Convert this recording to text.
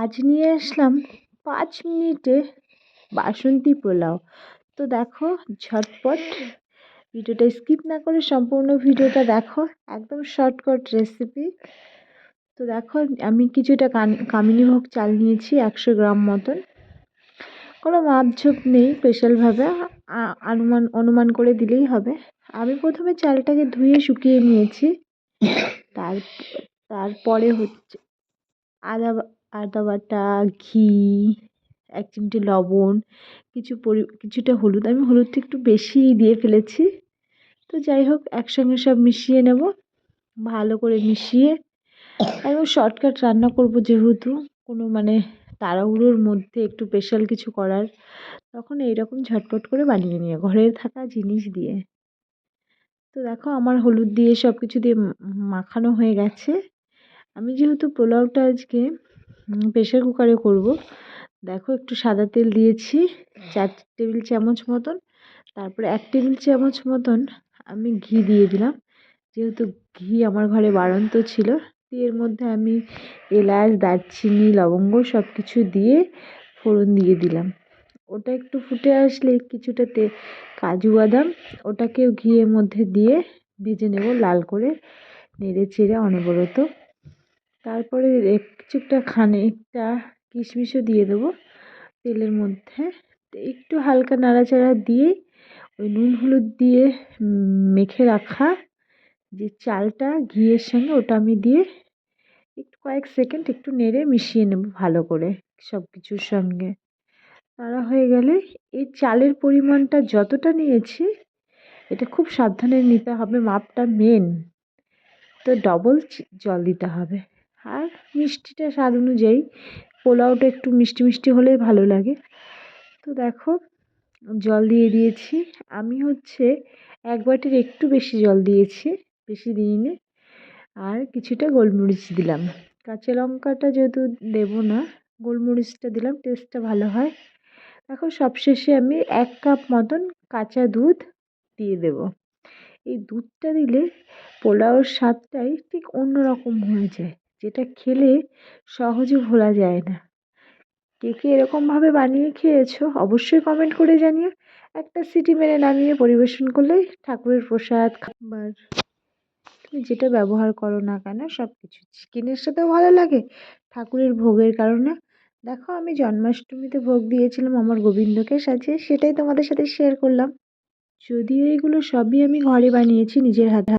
আজ নিয়ে আসলাম পাঁচ মিনিটে বাসন্তী পোলাও। তো দেখো, ঝটপট ভিডিওটা স্কিপ না করে সম্পূর্ণ ভিডিওটা দেখো, একদম শর্টকাট রেসিপি তো দেখো, আমি কিছুটা কামিনী ভোগ চাল নিয়েছি একশো গ্রাম মতন। কোনো মাপঝোপ নেই স্পেশালভাবে অনুমান অনুমান করে দিলেই হবে। আমি প্রথমে চালটাকে ধুয়ে শুকিয়ে নিয়েছি। তার, তারপরে হচ্ছে আদা আদা বাটা, ঘি, এক চিমটে লবণ, কিছু পরি, কিছুটা হলুদ। আমি হলুদটা একটু বেশিই দিয়ে ফেলেছি। তো যাই হোক, একসঙ্গে সব মিশিয়ে নেব। ভালো করে মিশিয়ে একদম শর্টকাট রান্না করব যেহেতু। কোনো মানে তাড়াহুড়োর মধ্যে একটু স্পেশাল কিছু করার। তখন এইরকম ঝটপট করে বানিয়ে নিয়ে ঘরের থাকা জিনিস দিয়ে। তো দেখো, আমার হলুদ দিয়ে সব কিছু দিয়ে মাখানো হয়ে গেছে। আমি যেহেতু পোলাওটা আজকে প্রেশার কুকারে করব। দেখো একটু সাদা তেল দিয়েছি, চার টেবিল চামচ মতন। তারপরে এক টেবিল চামচ মতন আমি ঘি দিয়ে দিলাম। যেহেতু ঘি আমার ঘরে বাড়ন্ত ছিল এর মধ্যে আমি এলাচ, দারচিনি, লবঙ্গ সব কিছু দিয়ে ফোড়ন দিয়ে দিলাম। ওটা একটু ফুটে আসলে কিছুটা তে, কাজু বাদাম, ওটাকেও ঘিয়ের মধ্যে দিয়ে ভেজে নেব, লাল করে নেড়ে চেড়ে অনবরত। তারপরে কিছুটা খানিকটা কিশমিশও দিয়ে দেবো তেলের মধ্যে। একটু হালকা নাড়াচাড়া দিয়ে ওই নুন হলুদ দিয়ে মেখে রাখা যে চালটা ঘিয়ের সঙ্গে, ওটা আমি দিয়ে একটু কয়েক সেকেন্ড একটু নেড়ে মিশিয়ে নেব ভালো করে সব কিছুর সঙ্গে। নাড়া হয়ে গেলে এই চালের পরিমাণটা যতটা নিয়েছি, এটা খুব সাবধানে নিতে হবে, মাপটা মেন তো ডবল জল দিতে হবে। আর মিষ্টিটা স্বাদ অনুযায়ী পোলাওটা একটু মিষ্টি মিষ্টি হলে ভালো লাগে। তো দেখো, জল দিয়ে দিয়েছি। আমি হচ্ছে এক বাটির একটু বেশি জল দিয়েছি, বেশি দিইনি। আর কিছুটা গোলমরিচ দিলাম। কাঁচা লঙ্কাটা যেহেতু দেবো না, গোলমরিচটা দিলাম, টেস্টটা ভালো হয়। এখন সবশেষে আমি এক কাপ মতন কাঁচা দুধ দিয়ে দেব। এই দুধটা দিলে পোলাওর স্বাদটাই ঠিক অন্য রকম হয়ে যায়। যেটা খেলে সহজে ভোলা যায় না। কে কে এরকমভাবে বানিয়ে খেয়েছো অবশ্যই কমেন্ট করে জানিও। একটা সিটি মেরে নামিয়ে পরিবেশন করলেই ঠাকুরের প্রসাদ, খাবার, তুমি যেটা ব্যবহার করো না কেন সব কিছু চিকেনের সাথেও ভালো লাগে, ঠাকুরের ভোগের কারণে। দেখো আমি জন্মাষ্টমীতে ভোগ দিয়েছিলাম আমার গোবিন্দকে সাজিয়ে, সেটাই তোমাদের সাথে শেয়ার করলাম। যদিও এগুলো সবই আমি ঘরে বানিয়েছি নিজের হাতে।